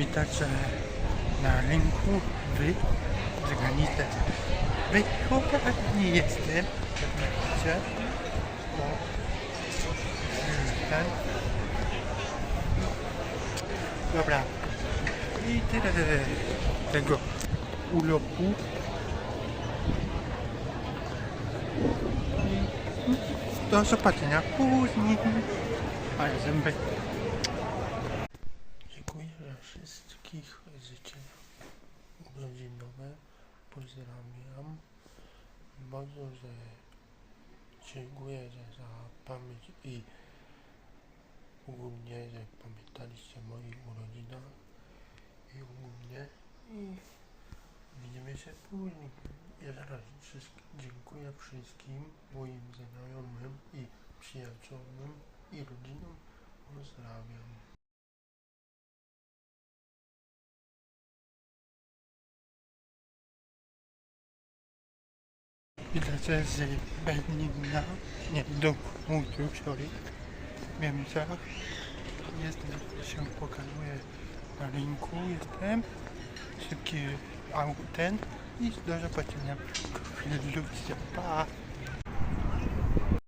Witajcie na rynku w Zganice. Wychowany jestem, jak widzicie. O, ten. Dobra. I tyle tego ulopu. I do zobaczenia później. Ale zęby. Wszystkich życzenia urodzinowe. Pozdrawiam. Bardzo, że dziękuję że za pamięć i ogólnie, że pamiętaliście moich urodzinach i ogólnie i widzimy się później. Jeszcze raz dziękuję wszystkim moim znajomym i przyjaciołom i rodzinom. Pozdrawiam. Widzę z Berlina, nie, do Mutu, sorry, w Niemczech. Jestem, się pokazuję na rynku, jestem, szybki autem i do zobaczenia w wkrótce, pa!